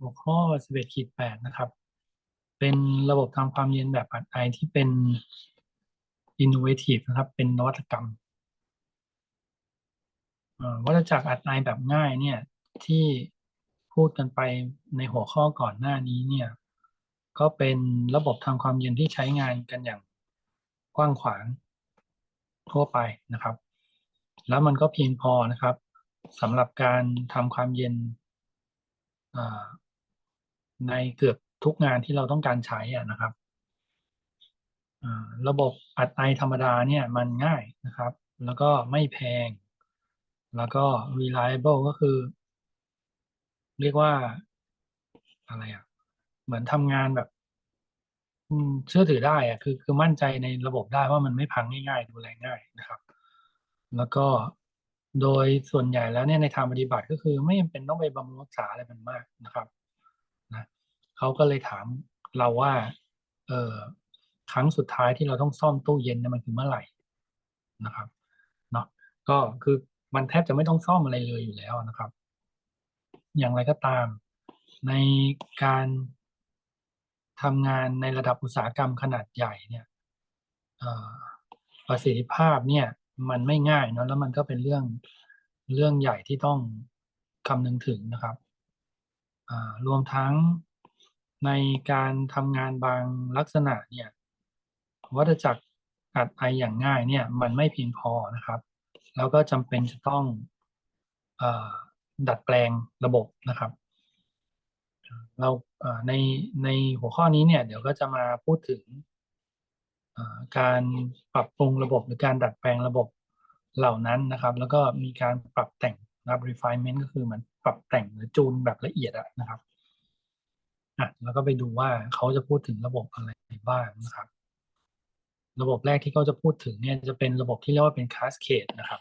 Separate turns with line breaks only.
หัวข้อ 11ขีด8นะครับ เป็นระบบทำความเย็นแบบอัดไอที่เป็น innovative นะครับ เป็นนวัตกรรมวัฏจักรอัดไอแบบง่ายเนี่ยที่พูดกันไปในหัวข้อก่อนหน้านี้เนี่ยก็เป็นระบบทำความเย็นที่ใช้งานกันอย่างกว้างขวางทั่วไปนะครับ แล้วมันก็เพียงพอนะครับสำหรับการทำความเย็นอ่า ในเกือบทุกงานที่เราต้องการใช้อะนะครับระบบอัดไอธรรมดาเนี่ยมันง่ายนะครับ แล้วก็ไม่แพง แล้วก็ reliable ก็คือ เรียกว่าอะไรอะ เหมือนทำงานแบบเชื่อถือได้อะคือคือมั่นใจในระบบได้ว่ามันไม่พังง่ายๆ ดูแลง่ายนะครับ แล้วก็โดยส่วนใหญ่แล้วเนี่ยในทางปฏิบัติก็คือไม่จำเป็นต้องไปบำรุงรักษาอะไรมันมากนะครับ เขาก็เลยถามเราว่า เออครั้งสุดท้ายที่เราต้องซ่อมตู้เย็นเนี่ยมันคือเมื่อไหร่นะครับเนาะก็คือมันแทบจะไม่ต้องซ่อมอะไรเลยอยู่แล้วนะครับ อย่างไรก็ตาม ในการทำงานในระดับอุตสาหกรรมขนาดใหญ่เนี่ยประสิทธิภาพเนี่ย มันไม่ง่ายเนอะแล้วมันก็เป็นเรื่องเรื่องใหญ่ที่ต้องคำนึงถึงนะครับรวมทั้ง ในการทำงานบางลักษณะเนี่ยวัฏจักรอัดไออย่างง่ายเนี่ยมันไม่เพียงพอนะครับ แล้วก็จำเป็นจะต้องอดัดแปลงระบบนะครับ เราในในหัวข้อนี้เนี่ยเดี๋ยวก็จะมาพูดถึงการปรับปรุงระบบหรือการดัดแปลงระบบเหล่านั้นนะครับ แล้วก็มีการปรับแต่งนะครับ refinement ก็คือมันปรับแต่งหรือจูนแบบละเอียดอะนะครับ อะแล้วก็ไปดูว่าเขาจะพูดถึงระบบอะไรบ้างนะครับ ระบบแรกที่เขาจะพูดถึงเนี่ยจะเป็นระบบที่เรียกว่าเป็นคาสเคดนะครับ